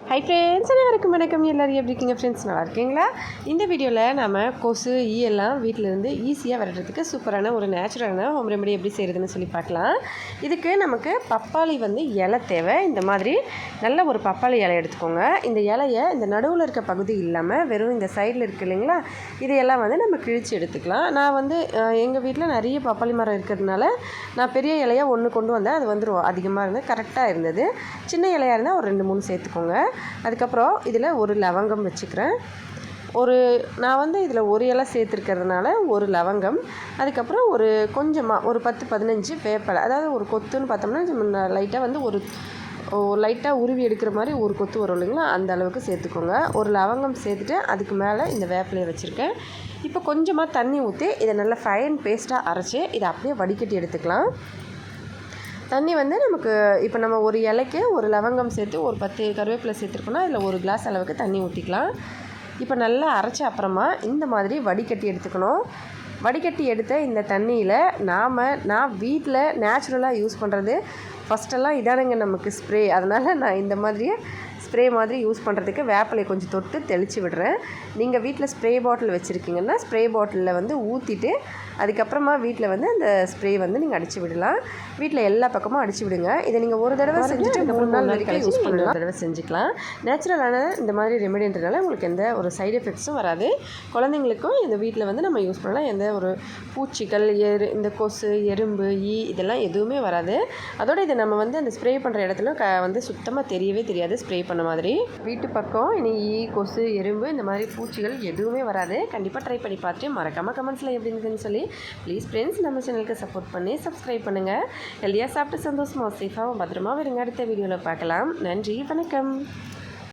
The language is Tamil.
ஹை ஃப்ரெண்ட்ஸ் அனைவருக்கும் வணக்கம். எல்லோரும் எப்படி இருக்கீங்க ஃப்ரெண்ட்ஸ் நல்லா இருக்கீங்களா? இந்த வீடியோவில் நம்ம கொசு ஈ எல்லாம் வீட்டிலேருந்து ஈஸியாக வர்றதுக்கு சூப்பரான ஒரு நேச்சுரலான ஹோம் ரெமெடி எப்படி செய்கிறதுன்னு சொல்லி பார்க்கலாம். இதுக்கு நமக்கு பப்பாளி வந்து இலை தேவை. இந்த மாதிரி நல்ல ஒரு பப்பாளி இலை எடுத்துக்கோங்க. இந்த இலையை இந்த நடுவில் இருக்க பகுதி இல்லாமல் வெறும் இந்த சைடில் இருக்கு இல்லைங்களா? இதையெல்லாம் வந்து நம்ம கிழிச்சு எடுத்துக்கலாம். நான் வந்து எங்கள் வீட்டில் நிறைய பப்பாளி மரம் இருக்கிறதுனால நான் பெரிய இலையாக ஒன்று கொண்டு வந்தேன். அது வந்து அதிகமாக இருந்தது. கரெக்டாக இருந்தது. சின்ன இலையாக இருந்தால் ஒரு ரெண்டு மூணு சேர்த்துக்கோங்க. அதுக்கப்புறம் இதில் ஒரு லவங்கம் வச்சுக்கிறேன். ஒரு நான் வந்து இதில் ஒரு இலை சேர்த்துருக்கிறதுனால ஒரு லவங்கம் அதுக்கப்புறம் ஒரு கொஞ்சமாக ஒரு பத்து பதினஞ்சு வேப்பலை. அதாவது ஒரு கொத்துன்னு பார்த்தோம்னா லைட்டாக வந்து ஒரு லைட்டாக உருவி எடுக்கிற மாதிரி ஒரு கொத்து வரும் இல்லைங்களா? அந்த அளவுக்கு சேர்த்துக்கோங்க. ஒரு லவங்கம் சேர்த்துட்டு அதுக்கு மேலே இந்த வேப்பிலையை வச்சுருக்கேன். இப்போ கொஞ்சமாக தண்ணி ஊற்றி இதை நல்லா ஃபைன் பேஸ்ட்டாக அரைச்சி இதை அப்படியே வடிகட்டி எடுத்துக்கலாம். தண்ணி வந்து நமக்கு இப்போ நம்ம ஒரு இலைக்கு ஒரு லவங்கம் சேர்த்து ஒரு பத்து கருவேப்பிலை சேர்த்துருக்கோன்னா இதில் ஒரு கிளாஸ் அளவுக்கு தண்ணி ஊற்றிக்கலாம் இப்போ நல்லா அரைச்ச அப்புறமா இந்த மாதிரி வடிகட்டி எடுத்துக்கணும். வடிகட்டி எடுத்த இந்த தண்ணியில் நாம் நான் வீட்டில் நேச்சுரலாக யூஸ் பண்ணுறது ஃபஸ்ட்டெல்லாம் இதானுங்க நமக்கு ஸ்ப்ரே. அதனால் நான் இந்த மாதிரியே ஸ்ப்ரே மாதிரி யூஸ் பண்ணுறதுக்கு வேப்பிலை கொஞ்சம் தொட்டு தெளித்து விடுறேன். நீங்கள் வீட்டில் ஸ்ப்ரே பாட்டில் வச்சுருக்கீங்கன்னா ஸ்ப்ரே பாட்டிலில் வந்து ஊற்றிட்டு அதுக்கப்புறமா வீட்டில் வந்து அந்த ஸ்ப்ரே வந்து நீங்கள் அடித்து விடலாம். வீட்டில் எல்லா பக்கமும் அடித்து விடுங்க. இதை நீங்கள் ஒரு தடவை செஞ்சுட்டு மூணு நாள் வரைக்கும் யூஸ் பண்ணலாம். ஒரு தடவை செஞ்சுக்கலாம். நேச்சுரலான இந்த மாதிரி ரெமெடின்றனால உங்களுக்கு எந்த ஒரு சைடு எஃபெக்ட்ஸும் வராது. குழந்தைங்களுக்கும் இந்த வீட்டில் வந்து நம்ம யூஸ் பண்ணலாம். எந்த ஒரு பூச்சிகள் எரு இந்த கொசு எறும்பு ஈ இதெல்லாம் எதுவுமே வராது. அதோட இதை நம்ம வந்து அந்த ஸ்ப்ரே பண்ணுற இடத்துல க வந்து சுத்தமாக தெரியவே தெரியாது. ஸ்ப்ரே பண்ண மாதிரி. வீட்டு பக்கம் இனி ஈ கொசு எறும்பு இந்த மாதிரி பூச்சிகள் எதுவுமே வராது. கண்டிப்பாக ட்ரை பண்ணி பார்த்துட்டு மறக்காமல் கமெண்ட்ஸில் எப்படி இருந்துன்னு சொல்லி. ப்ளீஸ் ஃப்ரெண்ட்ஸ் நம்ம சேனலுக்கு சப்போர்ட் பண்ணி சப்ஸ்கிரைப் பண்ணுங்கள் ஹெல்தியாக சாப்பிட்டு சந்தோஷமாக சேஃபாகவும் பத்திரமா வருங்க அடுத்த வீடியோவில் பார்க்கலாம். நன்றி வணக்கம்.